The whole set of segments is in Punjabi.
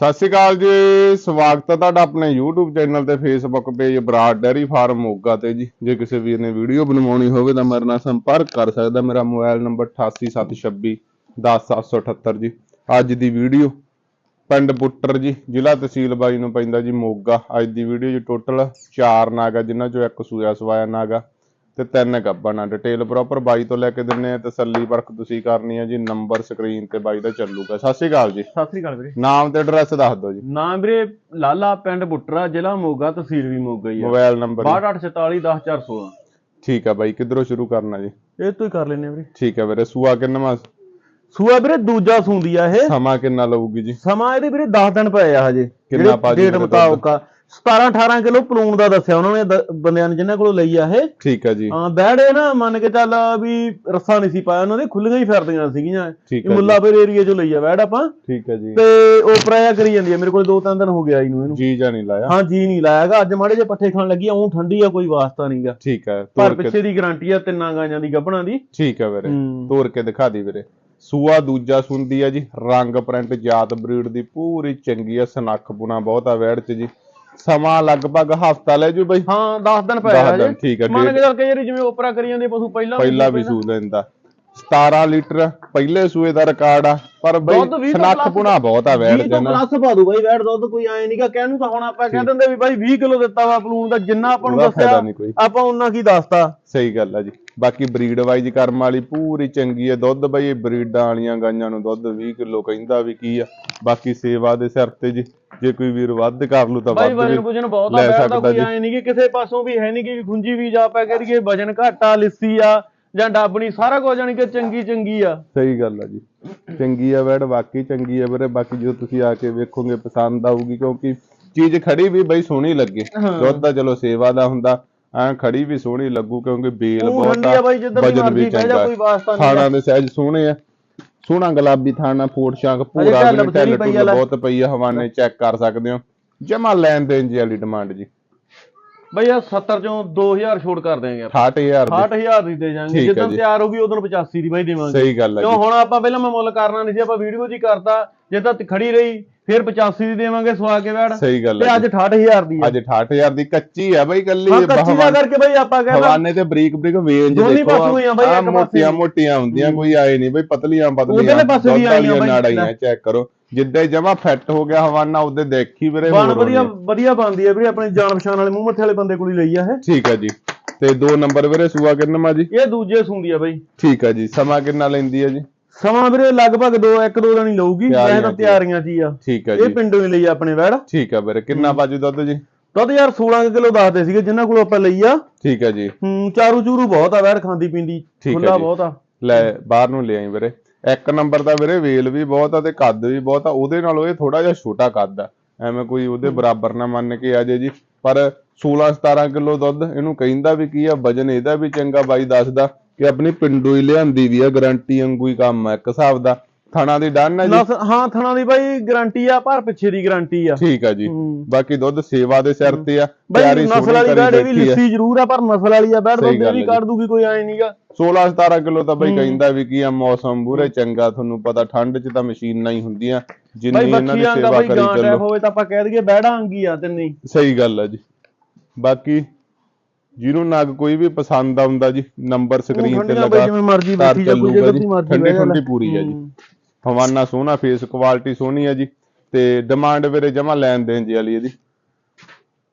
ਸਤਿ ਸ਼੍ਰੀ ਅਕਾਲ ਜੀ, ਸਵਾਗਤ ਹੈ ਤੁਹਾਡਾ ਆਪਣੇ YouTube ਚੈਨਲ ਤੇ Facebook page Brar dairy farm Moga ਤੇ ਜੀ। ਜੇ ਕਿਸੇ ਵੀਰ ਨੇ ਵੀਡੀਓ ਬਣਵਾਉਣੀ ਹੋਵੇ ਤਾਂ ਮੇਰੇ ਨਾਲ ਸੰਪਰਕ ਕਰ ਸਕਦਾ, ਮੇਰਾ ਮੋਬਾਈਲ ਨੰਬਰ 8876 10778 ਜੀ। ਅੱਜ ਦੀ ਵੀਡੀਓ ਪਿੰਡ ਪੁੱਟਰ ਜੀ, ਜ਼ਿਲ੍ਹਾ ਤਹਿਸੀਲ ਬਾਈ ਨੂੰ ਪੈਂਦਾ ਜੀ ਮੋਗਾ। ਅੱਜ ਦੀ ਵੀਡੀਓ ਜੀ ਟੋਟਲ 4 ਨਾਗਾ, ਜਿਨ੍ਹਾਂ ਚੋਂ ਇੱਕ ਸੂਆ ਸਵਾਇਆ ਨਾਗਾ। ਤੇ ਤਿੰਨ ਗੱਬਣ ਆ ਡਿਟੇਲ ਪ੍ਰੋਪਰ ਬਾਈ ਤੋਂ ਲੈ ਕੇ ਦਿੰਨੇ ਆ ਤਸੱਲੀ ਪਰਖ ਤੁਸੀਂ ਕਰਨੀ ਆ ਜੀ ਨੰਬਰ ਸਕਰੀਨ ਤੇ ਬਾਈ ਦਾ ਚੱਲੂਗਾ। ਸਤਿ ਸ਼੍ਰੀ ਅਕਾਲ ਜੀ। ਸਤਿ ਸ੍ਰੀ ਅਕਾਲ ਵੀਰੇ। ਨਾਮ ਤੇ ਐਡਰੈਸ ਦੱਸ ਦਿਓ ਜੀ। ਨਾਮ ਵੀਰੇ ਲਾਲਾ ਪਿੰਡ ਬੁੱਟਰਾ ਜ਼ਿਲ੍ਹਾ ਮੋਗਾ ਤਹਿਸੀਲ ਵੀ ਮੋਗਾ ਹੀ ਆ। ਮੋਬਾਈਲ ਨੰਬਰ 6244 ਠੀਕ ਆ ਬਾਈ ਕਿੱਧਰੋਂ ਸ਼ੁਰੂ ਕਰਨਾ ਜੀ? ਇਹ ਤੋਂ ਹੀ ਕਰ ਲੈਨੇ ਵੀਰੇ। ਠੀਕ ਆ ਵੀਰੇ ਸੂਆ ਕਿੰਨਵਾਂ? ਸੂਆ ਵੀਰੇ ਦੂਜਾ ਸੂੰਦੀ ਆ ਇਹ। ਸਮਾਂ ਕਿੰਨਾ ਲਊਗੀ ਜੀ? ਸਮਾਂ ਇਹਦੇ ਵੀਰੇ 10 ਦਿਨ ਪਏ ਆ ਹਜੇ। ਕਿੰਨਾ ਪਾ ਜੂ ਡੇਟ ਮੁਤਾਬਕ ਆ। 17 18 ਕਿਲੋ ਪਲੂਣ ਦਾ ਦੱਸਿਆ ਉਹਨਾਂ ਨੇ ਬੰਦਿਆਂ ਨੇ ਜਿਨ੍ਹਾਂ ਕੋਲੋਂ ਲਈ ਆ ਇਹ। ਠੀਕ ਆ ਜੀ। ਹਾਂ ਬੈੜੇ ਨਾ ਮੰਨ ਕੇ ਚੱਲ ਵੀ ਰੱਸਾ ਨਹੀਂ ਸੀ ਪਾਇਆ ਉਹਨਾਂ ਦੇ ਖੁੱਲੀਆਂ ਹੀ ਫਿਰਦੀਆਂ ਸੀਗੀਆਂ। ਇਹ ਮੁੱਲਾਪੁਰ ਏਰੀਆ ਚੋਂ ਲਈ ਆ ਬੈੜ ਆਪਾਂ। ਠੀਕ ਆ ਜੀ। ਤੇ ਉਹ ਪ੍ਰਾਇਆ ਕਰੀ ਜਾਂਦੀ ਆ ਮੇਰੇ ਕੋਲ ਦੋ ਤਿੰਨ ਦਿਨ ਹੋ ਗਿਆ ਇਹਨੂੰ ਇਹਨੂੰ। ਜੀ ਜਾਂ ਨਹੀਂ ਲਾਇਆ? ਹਾਂ ਜੀ ਨਹੀਂ ਲਾਇਆਗਾ ਅੱਜ ਮਾੜੇ ਜੇ ਪੱਠੇ ਖਾਣ ਲੱਗੀ ਆ ਉਹ ਠੰਡੀ ਆ ਕੋਈ ਵਾਸਤਾ ਨਹੀਂਗਾ ਠੀਕ ਆ ਪਰ ਪਿੱਛੇ ਦੀ ਗਾਰੰਟੀ ਆ ਤਿੰਨਾਂ ਗਾਂਆਂ ਦੀ ਗੱਭਣਾ ਦੀ। ਠੀਕ ਆ ਵੀਰੇ। ਤੋਰ ਕੇ ਦਿਖਾ ਦੀ ਵੀਰੇ। ਸੂਆ ਦੂਜਾ ਸੁੰਦੀ ਆ ਜੀ ਰੰਗ ਪ੍ਰਿੰਟ ਜਾਤ ਬਰੀਡ ਦੀ ਪੂਰੀ ਚੰਗੀ ਆ ਸਨੱਖ ਪੁਣਾ ਬਹੁਤ ਆ ਵੈੜ ਚ ਜੀ। ਸਮਾਂ ਲਗਭਗ ਹਫਤਾ ਲੈ ਜੂ ਬਈ। ਹਾਂ 10 ਦਿਨ ਪਏ ਆ ਦਿਨ, ਜੀ ਠੀਕ ਆ, ਮੰਨ ਕੇ ਚੱਲ ਕੇ ਜਿਹੜੀ ਜਿਵੇਂ ਓਪਰਾ ਕਰੀ ਜਾਂਦੇ ਪਸ਼ੂ ਪਹਿਲਾਂ ਪਹਿਲਾ ਵੀ ਸੂ ਲੈਂਦਾ 17 ਲੀਟਰ ਪਹਿਲੇ ਸੂਏ ਦਾ ਰਿਕਾਰਡ ਆ ਪਰ ਬਈ ਸਨੱਖ ਪੁਣਾ ਬਹੁਤ ਆ ਵੈੜ ਵੀਹ ਚ ਤੋਂ ਨਾ ਪਲੱਸ ਪਾ ਦੂ ਬਾਈ ਵੈਟ ਦੁੱਧ ਕੋਈ ਐ ਨਹੀਂਗਾ ਕਹਿਣ ਨੂੰ ਤਾਂ ਹੁਣ ਆਪਾਂ ਕਹਿ ਦਿੰਦੇ ਵੀ ਬਾਈ 20 ਕਿਲੋ ਦਿੱਤਾ ਵਾ ਪਲੂਣ ਦਾ ਜਿੰਨਾ ਆਪਾਂ ਨੂੰ ਦੱਸਿਆ ਕੋਈ। ਆਪਾਂ ਉਹਨਾਂ ਕੀ ਦੱਸਤਾ। ਸਹੀ ਗੱਲ ਆ ਜੀ। ਬਾਕੀ ਬਰੀਡ ਵਾਈਜ਼ ਕਰਮ ਵਾਲੀ ਪੂਰੀ ਚੰਗੀ ਹੈ ਦੁੱਧ ਬਈ ਬਰੀਡਾਂ ਵਾਲੀਆਂ ਗਾਈਆਂ ਨੂੰ ਦੁੱਧ 20 ਕਿਲੋ ਕਹਿੰਦਾ ਵੀ ਕੀ ਆ। ਬਾਕੀ ਸੇਵਾ ਦੇ ਸਿਰ ਤੇ ਜੀ ਜੇ ਕੋਈ ਵੀਰ ਵੱਧ ਕਰ ਲੂ ਤਾਂ ਵੱਧ ਵੀ ਪੁਜਨ ਬਹੁਤ ਆ ਲੈ ਦਾ ਸਕਦਾ ਜੀ। ਐ ਨਹੀਂ ਕਿ ਕਿਸੇ ਪਾਸੋਂ ਵੀ ਹੈ ਨਹੀਂ ਕਿ ਖੁੰਜੀ ਵੀ ਜਾ ਪੈ ਕਰੀਏ ਵਜਨ ਘਾਟਾ ਲਿੱਸੀ ਆ ਜਾਂ ਡੱਬਣੀ ਸਾਰਾ ਕੁਝ ਜਾਣੀ ਕਿ ਚੰਗੀ ਚੰਗੀ ਆ। ਸਹੀ ਗੱਲ ਆ ਜੀ। ਚੰਗੀ ਆ ਵੈੜ ਵਾਕਈ ਚੰਗੀ ਆ ਵੀਰੇ। ਬਾਕੀ ਜਦੋਂ ਤੁਸੀਂ ਆ ਕੇ ਵੇਖੋਗੇ ਪਸੰਦ ਆਊਗੀ ਕਿਉਂਕਿ ਚੀਜ਼ ਖੜੀ ਵੀ ਬਈ ਸੋਹਣੀ ਲੱਗੇ। ਦੁੱਧ ਤਾਂ ਚਲੋ ਸੇਵਾ ਦਾ ਹੁੰਦਾ। ਐ ਖੜੀ ਵੀ ਸੋਹਣੀ ਲੱਗੂ ਕਿਉਂਕਿ ਬੇਲ ਉਹ ਬਹੁਤ ਠੰਡੀ ਆ ਬਾਈ ਜਿੱਧਰ ਵੀ ਵਜਨ ਮਰਜ਼ੀ ਬਹਿ ਜਾ ਕੋਈ ਵਾਸਤਾ ਨਹੀਂ ਥਾਣਾ ਦੇ ਸਹਿਜ ਸੋਹਣੇ ਆ। ਸੋਹਣਾ ਗੁਲਾਬੀ ਥਾਣਾ ਫੋਟ ਸ਼ਾਂਕ ਪੂਰਾ ਢੱਲ ਵੀ ਬਥੇਰੀ ਢਿੱਲ ਪਈ ਆ ਢੁੱਲ ਲੈ। ਬਹੁਤ ਪਈ ਆ ਹਵਾਨੇ ਚੈੱਕ ਕਰ ਸਕਦੇ ਹੋ। ਜਮਾ ਲੈਣ ਦੇਣ ਜੀ ਵਾਲੀ ਡਿਮਾਂਡ ਜੀ। ਬਈ ਆ 70 ਚੋਂ 2000 ਛੋੜ ਕਰ ਦੇਾਂਗੇ ਆਪਾਂ। 68000 ਦੀ। 68000 ਦੀ ਦੇ ਜਾਾਂਗੇ। ਠੀਕ ਆ ਜਦੋਂ ਜੀ। ਤਿਆਰ ਹੋ ਗਈ ਉਦੋਂ 85 ਦੀ ਬਾਈ ਦੇਵਾਂਗੇ। ਸਹੀ ਗੱਲ ਆ ਕਿਉਂ ਜੀ। ਹੁਣ ਆਪਾਂ ਪਹਿਲਾਂ ਮੈਂ ਮੁੱਲ ਕਰਨਾ ਨਹੀਂ ਸੀ ਆਪਾਂ ਵੀਡੀਓ ਜੀ ਕਰਤਾ। ਜੇ ਤਾਂ ਖੜੀ ਰਹੀ ਫਿਰ 85 ਦੀ ਦੇਵਾਂਗੇ ਸਵਾ ਕੇ ਬੈੜ ਸਹੀ ਗੱਲ ਤੇ ਆ ਅੱਜ ਜੀ। 68000 ਦੀ ਅੱਜ 68000 ਦੀ ਕੱਚੀ ਆ ਬਈ ਕੱਲੀ ਹਾਂ ਕੱਚੀ ਦਾ ਕਰਕੇ ਬਈ ਆਪਾਂ ਕਹਿੰਦਾ ਹਵਾਨੇ ਤੇ ਬਰੀਕ ਬਰੀਕ ਵੇਂਜ ਦੋਨੀ ਦੇਖੋ। ਪਾਸੋਂ ਹੀ ਆ ਬਈ, ਇੱਕ ਮੋਟੀਆਂ ਹੀ। ਮੋਟੀਆਂ ਹੁੰਦੀਆਂ ਕੋਈ ਆਏ ਨਹੀਂ ਬਈ ਪਤਲੀਆਂ ਪਤਲੀਆਂ। ਉਹਦੇ ਪਾਸੇ ਵੀ ਆਈਆਂ ਬਈ, ਨਾੜਾਂ ਚੈੱਕ ਕਰੋ। ਜਿੱਦਾਂ ਜਮਾ ਫਿੱਟ ਹੋ ਗਿਆ ਹਵਾਨਾ ਉਹਦੇ ਦੇਖੀ ਵੀਰੇ ਬਣ ਵਧੀਆ। ਵਧੀਆ ਬਣਦੀ ਆ ਵੀਰੇ ਆਪਣੀ ਜਾਣ ਪਛਾਣ ਵਾਲੇ ਮੂੰਹ ਮੱਥੇ ਵਾਲੇ ਬੰਦੇ ਕੋਲ ਹੀ ਲਈ ਆ ਇਹ। ਠੀਕ ਆ ਜੀ। ਤੇ ਦੋ ਨੰਬਰ ਵੀਰੇ ਸੂਆ ਕਿੰਨਾ ਜੀ? ਇਹ ਦੂਜੇ ਸੂੰਦੀ ਆ ਬਈ। ਠੀਕ ਆ ਜੀ। ਸਮਾਂ ਕਿੰਨਾ ਲੈਂਦੀ ਆ ਜੀ? ਸਮਾਂ ਵੀਰੇ ਲਗਭਗ 2 1 2 ਦਿਨ ਹੀ ਲਊਗੀ ਮੈਂ ਤਾਂ। ਤਿਆਰੀਆਂ 'ਚ ਹੀ ਆ। ਠੀਕ ਇਹ ਜੀ। ਪਿੰਡੋਂ ਹੀ ਲਈ ਆਪਣੇ ਵੈੜ। ਠੀਕ ਆ ਵੀਰੇ ਕਿੰਨਾ ਬਾਜੂ ਦੁੱਧ ਜੀ? ਦੁੱਧ ਯਾਰ 16 ਕਿਲੋ ਦੱਸਦੇ ਸੀਗੇ ਜਿਨ੍ਹਾਂ ਕੋਲ ਆਪਾਂ ਲਈ ਆ। ਠੀਕ ਆ ਜੀ। ਹੂੰ ਚਾਰੂ ਚੂਰੂ ਬਹੁਤ ਆ ਵੈੜ ਖਾਂਦੀ ਪੀਂਦੀ ਖੁੱਲਾ ਜੀ। ਬਹੁਤ ਆ। ਲੈ ਬਾਹਰ ਨੂੰ ਲੈ ਆਈ ਵੀਰੇ। ਇੱਕ ਨੰਬਰ ਦਾ ਵੀਰੇ ਵੇਲ ਵੀ ਬਹੁਤ ਆ ਤੇ ਕੱਦ ਵੀ ਬਹੁਤ ਆ ਉਹਦੇ ਨਾਲੋਂ ਇਹ ਥੋੜਾ ਜਿਹਾ ਛੋਟਾ ਕੱਦ ਆ। ਐਵੇਂ ਕੋਈ ਉਹਦੇ ਬਰਾਬਰ ਨਾ ਮੰਨ ਕੇ ਆ ਜੇ ਜੀ। ਪਰ 16 17 ਕਿਲੋ ਦੁੱਧ ਇਹਨੂੰ ਕਹਿੰਦਾ ਵੀ ਕੀ ਆ ਵਜਨ ਇਹਦਾ ਵੀ ਚੰਗਾ ਬਾਈ ਦੱਸਦਾ। ਕਿ ਆਪਣੀ ਪਿੰਡੋਂ ਹੀ ਲਿਆਂਦੀ ਵੀ ਆ ਗਾਰੰਟੀ ਵਾਂਗੂ ਹੀ ਕੰਮ ਆ ਇੱਕ ਹਿਸਾਬ ਦਾ। ਥਣਾ ਦੀ ਡਨ ਆ ਜੀ? ਹਾਂ ਥਣਾ ਦੀ ਬਾਈ ਗਾਰੰਟੀ ਆ ਪਰ ਪਿੱਛੇ ਦੀ ਗਾਰੰਟੀ ਆ। ਠੀਕ ਆ ਜੀ। ਹੂੰ। ਬਾਕੀ ਦੁੱਧ ਸੇਵਾ ਦੇ ਸਿਰ ਤੇ ਆ ਬਾਈ ਤਿਆਰੀ ਨਸਲ ਸੋਹਣੀ ਵਾਲੀ ਕਰੀ ਇਹ ਵੀ ਬੈਠੀ ਆ। ਲਿੱਸੀ ਜ਼ਰੂਰ ਆ ਪਰ ਨਸਲ ਵਾਲੀ ਆ ਬੈੜ ਸਹੀ ਗੱਲ ਵੀ ਹੈ ਕੱਢ ਦੂਗੀ ਕੋਈ ਐ ਨਹੀਂਗਾ 16 17 ਕਿਲੋ ਤਾਂ ਬਈ ਕਹਿੰਦਾ ਵੀ ਕੀ ਆ ਮੌਸਮ ਬੂਰੇ ਚੰਗਾ ਤੁਹਾਨੂੰ ਪਤਾ ਠੰਡ 'ਚ ਤਾਂ ਮਸ਼ੀਨਾਂ ਹੀ ਹੁੰਦੀਆਂ। ਜਿੰਨੀ ਬਾਈ ਇਹਨਾਂ ਦੀ ਬੱਚੀਆਂ ਦਾ ਸੇਵਾ ਬਾਈ ਕਰੀ ਗਾਂ ਟੈਪ ਚੱਲੋ। ਹੋਵੇ ਤਾਂ ਆਪਾਂ ਕਹਿ ਦਈਏ ਬੈੜਾ ਅੰਗੀ ਆ ਤੇ ਨਹੀਂ ਸਹੀ ਗੱਲ ਆ ਜੀ। ਬਾਕੀ ਜਿਹਨੂੰ ਨਗ ਕੋਈ ਵੀ ਪਸੰਦ ਆਉਂਦਾ ਜੀ ਨੰਬਰ ਸਕਰੀਨ ਤੇ ਲਗਾ ਜਿਵੇਂ ਮਰਜ਼ੀ ਬੈਠੀ ਜਾ ਕੋਈ ਚੱਲੂਗਾ ਜਗ੍ਹਾ ਜੀ ਤੇ ਮਰਜ਼ੀ ਠੰਡੀ ਠੰਡੀ ਪੂਰੀ ਆ ਜੀ। ਹੂੰ। ਹਵਾਨਾ ਸੋਹਣਾ ਫੇਸ ਕੁਆਲਿਟੀ ਸੋਹਣੀ ਆ ਜੀ ਤੇ ਡਿਮਾਂਡ ਵੀਰੇ ਜਮਾ ਲੈਣ ਦੇਣ ਜੀ ਵਾਲੀ ਇਹਦੀ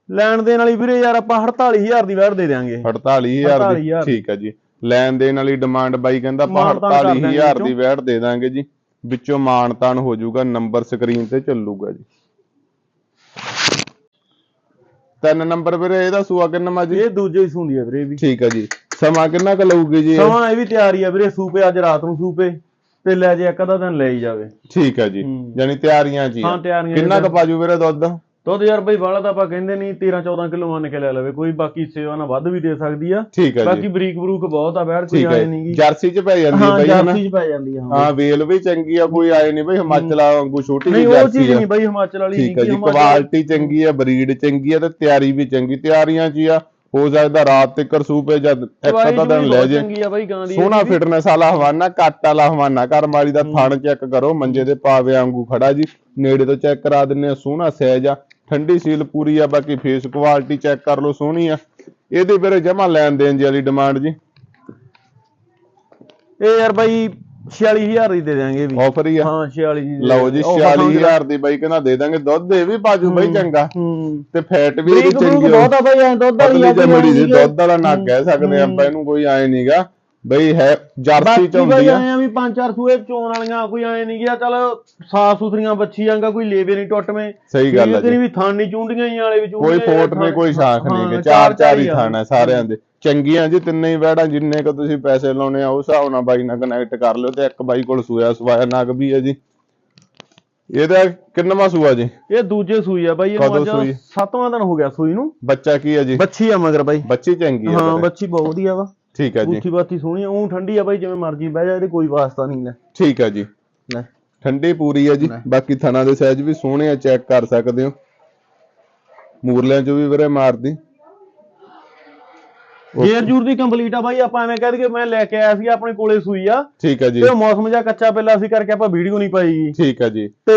ਲੈਣ ਦੇਣ ਵਾਲੀ ਵੀਰੇ ਯਾਰ ਆਪਾਂ 48000 ਦੀ ਵੈੜ ਦੇ ਦਿਆਂਗੇ। 48000 ਦੀ 48,000 ਠੀਕ ਆ ਜੀ। ਲੈਣ ਦੇਣ ਵਾਲੀ ਡਿਮਾਂਡ ਬਾਈ ਕਹਿੰਦਾ ਆਪਾਂ ਮਾਣ-ਤਾਣ ਕਰ ਦਾਂਗੇ 48000 ਦੀ ਵੈਟ ਦੇ ਦਾਂਗੇ ਜੀ। ਵਿੱਚੋਂ ਮਾਨਤਾਨ ਹੋ ਜਾਊਗਾ ਨੰਬਰ ਸਕਰੀਨ ਤੇ ਚੱਲੂਗਾ ਜੀ। ਤਿੰਨ ਨੰਬਰ ਵੀਰੇ ਇਹਦਾ ਸੂਆ ਕਿੰਨਾ ਜੀ ਇਹ ਦੂਜੇ ਹੀ ਸੁੰਦੀ ਆ ਵੀਰੇ ਇਹ ਵੀ। ਠੀਕ ਆ ਜੀ। ਸਮਾਂ ਕਿੰਨਾ ਕੁ ਲਊਗੀ ਜੀ ਇਹ? ਸਮਾਂ ਇਹ ਵੀ ਤਿਆਰੀ ਆ ਵੀਰੇ ਸੂਪੇ ਅੱਜ ਰਾਤ ਨੂੰ ਸੂਪੇ ਤੇ ਲੈ ਜੇ ਇੱਕ ਅੱਧਾ ਦਿਨ ਲੈ ਹੀ ਜਾਵੇ। ਠੀਕ ਆ ਜੀ। ਹੂੰ। ਯਾਨੀ ਤਿਆਰੀਆਂ ਚ ਹੀ ਆ। ਹਾਂ ਤਿਆਰੀਆਂ ਕਿੰਨਾ ਕੁ ਪਾਜੂ ਵੀਰੇ ਦੁੱਧ? ਦੁੱਧ ਯਾਰ ਬਈ ਵਾਲਾ ਤਾਂ ਆਪਾਂ ਕਹਿੰਦੇ ਨਹੀਂ 13 14 ਕਿਲੋ ਮੰਨ ਕੇ ਲੈ ਲਵੇ ਕੋਈ ਬਾਕੀ ਸੇਵਾ ਨਾਲ ਵੱਧ ਵੀ ਦੇ ਸਕਦੀ ਆ। ਠੀਕ ਆ ਬਾਕੀ ਬਰੀਕ ਬਰੂਕ ਬਹੁਤ ਆ ਬੈੜ ਕੋਈ ਆਏ ਜੀ। ਨਹੀਂਗੀ ਜਰਸੀ ਚ ਪੈ ਜਾਂਦੀ ਹੈ ਹਾਂ ਬਾਈ ਹਨਾ? ਜਰਸੀ ਚ ਪੈ ਜਾਂਦੀ ਆ ਹਾਂ। ਹਾਂ ਵੇਲ ਵੀ ਚੰਗੀ ਆ ਕੋਈ ਆਏ ਨਹੀਂ ਬਈ ਹਿਮਾਚਲ ਵਾਂਗੂ ਛੋਟੀ ਨਹੀਂ ਜਿਹੀ ਉਹ ਚੀਜ਼ ਜਰਸੀ ਆ। ਨਹੀਂ ਬਈ ਹਿਮਾਚਲ ਵਾਲੀ ਨਹੀਂ ਜੀ ਕੁਆਲਿਟੀ ਚੰਗੀ ਆ ਬਰੀਡ ਚੰਗੀ ਆ ਤੇ ਤਿਆਰੀ ਵੀ ਚੰਗੀ। ਤਿਆਰੀਆਂ 'ਚ ਹੀ ਆ ਹੋ ਸਕਦਾ ਰਾਤ ਤੱਕ ਸੂਪੇ ਜਦ ਇੱਕ ਅੱਧਾ ਦਿਨ ਲੈ ਜੇ। ਚੰਗੀ ਆ ਬਾਈ ਗਾਂ ਦੀ ਸੋਹਣਾ ਫਿਟਨੈਸ ਵਾਲਾ ਹਵਾਨਾ ਕੱਟ ਵਾਲਾ ਹਵਾਨਾ ਘਰ ਮਾਰੀ ਦਾ ਥਣ ਚੈੱਕ ਕਰੋ ਮੰਜੇ ਦੇ ਪਾਵੇ ਵਾਂਗੂ ਖੜਾ ਜੀ। ਨੇੜੇ ਤੋਂ ਚੈੱਕ ਕਰਾ ਦਿੰਨੇ ਆ ਸੋਹਣਾ ਸਹਿਜ ਆ। ਠੰਡੀ ਸੀਲ ਪੂਰੀ ਆ ਬਾਕੀ ਫੇਸ ਕੁਆਲਿਟੀ ਚੈੱਕ ਕਰ ਲਓ ਸੋਹਣੀ ਆ। ਇਹਦੀ ਵੀਰੇ ਜਮਾ ਲੈਣ ਦੇਣ ਜੀ ਵਾਲੀ ਡਿਮਾਂਡ ਜੀ। ਇਹ ਯਾਰ ਬਾਈ 46000 ਦੀ ਦੇ ਇਹ ਵੀ। ਆਫਰ ਹੀ ਆ। ਹਾਂ 46 ਦੀ ਦੇ। ਲਓ ਜੀ ਦਿਆਂਗੇ। ਉਹ 46000 ਦੀ ਬਾਈ ਕਹਿੰਦਾ ਦੇ ਦਾਂਗੇ ਦੁੱਧ ਇਹ ਵੀ ਬਾਜੂ ਬਾਈ ਚੰਗਾ। ਹੂੰ। ਤੇ ਫੈਟ ਵੀ ਇਹਦੀ ਚੰਗੀ ਬਹੁਤ ਆ ਬਾਈ ਐ ਦੁੱਧ ਵਾਲੀ ਆ। ਦੁੱਧ ਵਾਲਾ ਨਾ ਕਹਿ ਸਕਦੇ ਆਪਾਂ ਇਹਨੂੰ ਕੋਈ ਐ ਨਹੀਂਗਾ ਬਈ ਹੈ ਜਰਸੀ ਚ ਹੁੰਦੀ ਆ। ਐ ਆ ਵੀ ਪੰਜ ਚਾਰ ਸੂਏ ਚੋਣ ਵਾਲੀਆਂ ਕੋਈ ਐ ਨਹੀਂ ਗਿਆ ਚਲ ਸਾਫ਼ ਸੁਥਰੀਆਂ ਬੱਚੀਆਂਗਾ ਕੋਈ ਲੇਵੇ ਨਹੀਂ ਟੁੱਟਵੇਂ। ਸਹੀ ਗੱਲ ਆ ਇਹ ਜੀ। ਵੀ ਥਣ ਨਹੀਂ ਚੁੰਡੀਆਂ ਹੀ ਵਾਲੇ ਵੀ ਕੋਈ ਫੋਟ ਨਹੀਂ ਕੋਈ ਸ਼ਾਖ ਨਹੀਂ ਕਿ ਹਾਂ, ਚਾਰ ਚਾਰ ਹੀ ਆ। ਥਾਣਾ ਸਾਰਿਆਂ ਦੇ। ਚੰਗੀਆਂ ਜੀ ਤਿੰਨੇ ਹੀ ਵੈੜਾਂ ਜਿੰਨੇ ਕ ਤੁਸੀਂ ਪੈਸੇ ਲਾਉਣੇ ਆ ਉਸ ਹਿਸਾਬ ਨਾਲ ਬਾਈ ਨਾਲ ਕਨੈਕਟ ਕਰ ਲਿਓ ਤੇ ਇੱਕ ਬਾਈ ਕੋਲ ਸੂਆ ਸਵਾਇਆ ਨਗ ਵੀ ਹੈ ਜੀ। ਇਹਦਾ ਕਿੰਨਵਾਂ ਸੂਆ ਜੀ? ਇਹ ਦੂਜੇ ਸੂਈ ਆ ਬਾਈ ਅੱਜ ਸੂਈ? ਸੱਤਵਾਂ ਦਿਨ ਹੋ ਗਿਆ ਸੂਈ ਨੂੰ। ਬੱਚਾ ਕੀ ਹੈ ਜੀ? ਬੱਚੀ ਆ ਮਗਰ ਬਾਈ। ਬੱਚੀ ਚੰਗੀ ਹੈ ਹਾਂ। ਬੱਚੀ ਬਹੁਤ ਵਧੀਆ ਵਾ। ਠੀਕ ਹੈ ਜੀ। ਬੂਥੀ ਬਾਤੀ ਸੋਹਣੀ ਆ ਉਹ ਠੰਡੀ ਆ ਬਾਈ ਜਿਵੇਂ ਮਰਜ਼ੀ ਬਹਿ ਜਾ ਇਹਦੇ ਕੋਈ ਵਾਸਤਾ ਨਹੀਂ ਲੈ ਠੀਕ ਹੈ ਜੀ। ਲੈ। ਠੰਡੀ ਪੂਰੀ ਹੈ ਜੀ। ਬਾਕੀ ਥਣਾ ਦੇ ਸਾਈਜ਼ ਵੀ ਸੋਹਣੇ ਆ ਚੈੱਕ ਕਰ ਸਕਦੇ ਹੋ। ਮੂਰਲਿਆਂ ਚ ਵੀ ਵੀਰੇ ਮਾਰਦੀ। ਗੇਰ ਜੂਰ ਦੀ ਕੰਪਲੀਟ ਆ ਬਾਈ ਆਪਾਂ ਐਵੇਂ ਕਹਿ ਦਈਏ ਮੈਂ ਲੈ ਕੇ ਆਇਆ ਸੀ ਆਪਣੇ ਕੋਲੇ ਸੂਈ ਆ। ਠੀਕ ਹੈ ਜੀ। ਤੇ ਮੌਸਮ ਜਿਹਾ ਕੱਚਾ ਪਹਿਲਾਂ ਸੀ ਕਰਕੇ ਆਪਾਂ ਵੀਡੀਓ ਨਹੀਂ ਪਾਈ। ਠੀਕ ਹੈ ਜੀ। ਤੇ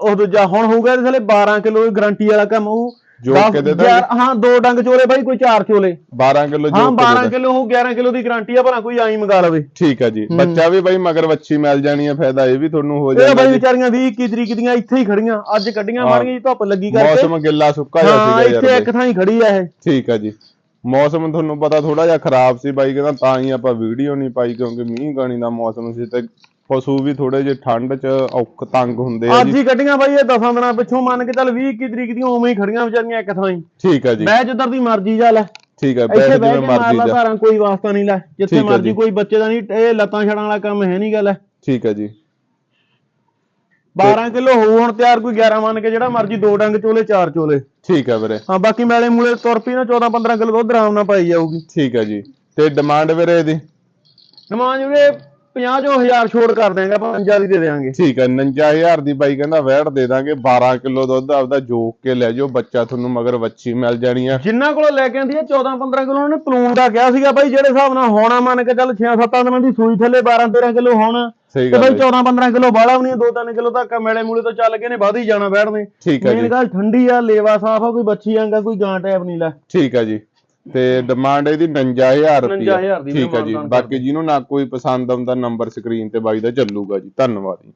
ਉਹ ਦੂਜਾ ਹੁਣ ਹੋਊਗਾ ਇਹਦੇ ਥਲੇ 12 ਕਿਲੋ ਦੀ ਗਾਰੰਟੀ ਵਾਲਾ ਕੰਮ ਉਹ ਦਸ- ਕੇ ਦੇ ਦਾਂਗੇ? ਹਾਂ ਦੋ ਡੰਗ ਚੋਲੇ ਬਾਈ ਕੋਈ ਚਾਰ ਚੋਲੇ। 12 ਕਿਲੋ ਹਾਂ ਜੋ 12 ਕਿਲੋ ਉਹ 11 ਕਿਲੋ ਦੀ ਗਾਰੰਟੀ ਆ ਭਲਾ ਕੋਈ ਆਈ ਮੰਗਾ ਲਵੇ। ਠੀਕ ਹੈ ਜੀ। ਬੱਚਾ ਵੀ ਬਾਈ ਮਗਰ ਵੱਛੀ ਮਿਲ ਜਾਣੀ ਹੈ ਫਾਇਦਾ ਇਹ ਵੀ ਤੁਹਾਨੂੰ ਹੋ ਇਹ ਜਾਣਾ ਬਾਈ ਜੀ। ਵਿਚਾਰੀਆਂ 20 21 ਤਰੀਕ ਦੀਆਂ ਇੱਥੇ ਹੀ ਖੜੀਆਂ ਅੱਜ ਕੱਢੀਆਂ ਮਾਰੀਆਂ ਜੀ ਧੁੱਪ ਲੱਗੀ ਕਰਕੇ। ਮੌਸਮ ਗਿੱਲਾ ਸੁੱਕਾ ਜਿਹਾ ਹਾਂ ਸੀਗਾ ਯਾਰ ਇੱਥੇ ਬਾਈ। ਇੱਕ ਥਾਂ ਹੀ ਖੜੀ ਆ ਇਹ। ਠੀਕ ਹੈ ਜੀ। ਮੌਸਮ ਤੁਹਾਨੂੰ ਪਤਾ ਥੋੜਾ ਜਿਹਾ ਖਰਾਬ ਸੀ ਬਾਈ ਕਹਿੰਦਾ ਤਾਂ ਹੀ ਆਪਾਂ ਵੀਡੀਓ ਨਹੀਂ ਪਾਈ ਕਿਉਂਕਿ ਮੀਂਹ ਗਾਣੀ ਦਾ ਮੌਸਮ ਸੀ ਤੇ ਪਸ਼ੂ ਵੀ ਥੋੜੇ ਜਿਹੇ ਠੰਡ 'ਚ ਔਖ ਤੰਗ ਹੁੰਦੇ ਆ ਅੱਜ ਹੀ ਕੱਢੀਆਂ ਬਾਈ ਇਹ ਦਸਾਂ ਦਿਨਾਂ ਪਿੱਛੋਂ ਮੰਨ ਕੇ ਚੱਲ 20 21 ਤਰੀਕ ਦੀਆਂ ਉਵੇਂ ਹੀ ਖੜੀਆਂ ਵਿਚਾਰੀਆਂ ਇੱਕ ਥਾਂ ਹੀ। ਠੀਕ ਹੈ ਜੀ। ਬਹਿ ਜਿੱਧਰ ਦੀ ਮਰਜ਼ੀ ਜਾ ਲੈ। ਠੀਕ ਹੈ ਬੈਠ ਜਿਵੇਂ ਮਰਜ਼ੀ ਜਾ। ਧਾਰਾਂ ਕੋਈ ਵਾਸਤਾ ਨਹੀਂ ਲੈ। ਜਿੱਥੇ ਹੈ ਮਰਜ਼ੀ। ਕੋਈ ਬੱਚੇ ਦਾ ਨਹੀਂ ਇਹ ਲੱਤਾਂ ਛੜਾਂ ਵਾਲਾ ਕੰਮ ਹੈ ਨਹੀਂ ਗੱਲ ਠੀਕ ਹੈ ਜੀ। 12 ਕਿਲੋ ਹੋਊ ਹੁਣ ਤਿਆਰ ਕੋਈ 11 ਮੰਨ ਕੇ ਜਿਹੜਾ ਮਰਜ਼ੀ ਦੋ ਡੰਗ ਚੋਲੇ ਚਾਰ ਚੋਲੇ। ਠੀਕ ਹੈ ਵੀਰੇ। ਹਾਂ ਬਾਕੀ ਮੈਲੇ ਮੂਲੇ ਤੁਰ ਪਈ ਨਾ 14 15 ਕਿਲੋ ਦੁੱਧ ਆਰਾਮ ਨਾਲ ਪਾਈ ਜਾਊਗੀ। ਠੀਕ ਹੈ ਜੀ। ਤੇ ਡਿਮਾਂਡ ਵੀਰੇ ਇਹਦੀ? ਨਮਾਜ਼ ਵੀਰੇ 50 ਜੋ ਹਜ਼ਾਰ ਛੋੜ ਕਰ ਦਿਆਂਗੇ ਆਪਾਂ 50 ਦੀ ਦੇ ਦੇਾਂਗੇ ਠੀਕ ਹੈ 59000 ਦੀ ਬਾਈ ਕਹਿੰਦਾ ਵੈੜ ਦੇ ਦਾਂਗੇ 12 ਕਿਲੋ ਦੁੱਧ ਆਪਦਾ ਜੋਕ ਕੇ ਲੈ ਜਾਓ ਬੱਚਾ ਤੁਹਾਨੂੰ ਮਗਰ ਵੱਛੀ ਮਿਲ ਜਾਣੀ ਆ। ਜਿੰਨਾ ਕੋਲੋਂ ਲੈ ਕੇ ਆਂਦੀ ਹੈ 14 15 ਕਿਲੋ ਉਹਨੇ ਪਲੂਨ ਦਾ ਕਿਹਾ ਸੀਗਾ ਬਾਈ ਜਿਹੜੇ ਹਿਸਾਬ ਨਾਲ ਹੋਣਾ ਮੰਨ ਕੇ ਚੱਲ 6 7 ਦਿਨਾਂ ਦੀ ਸੂਈ ਥੱਲੇ 12 13 ਕਿਲੋ ਹੋਣਾ। ਤੇ ਬਾਈ ਹੈ 14 15 ਕਿਲੋ ਬਾਹਲਾ ਵੀ ਨਹੀਂ 2 3 ਕਿਲੋ ਤੱਕ ਮੇਲੇ ਮੂਲੇ ਤੋਂ ਚੱਲ ਕੇ ਨੇ ਵਧ ਹੀ ਜਾਣਾ ਬੈਠਦੇ ਠੀਕ ਹੈ ਗੱਲ ਠੰਡੀ ਆ ਲੇਵਾ ਸਾਫ਼ ਆ ਕੋਈ ਬੱਚੀ ਆਂਗਾ ਕੋਈ ਗਾਂ ਟੈਪ ਨਹੀਂ ਲੈ। ਠੀਕ ਹੈ ਜੀ। ਤੇ ਡਿਮਾਂਡ ਇਹਦੀ 59000 ਰੁਪਏ 49,000 ਦੀ ਠੀਕ ਹੈ ਜੀ। ਬਾਕੀ ਜਿਹਨੂੰ ਨਾ ਕੋਈ ਪਸੰਦ ਆਉਂਦਾ ਨੰਬਰ ਸਕਰੀਨ ਤੇ ਬਾਈ ਦਾ ਚੱਲੂਗਾ ਜੀ। ਧੰਨਵਾਦ ਜੀ।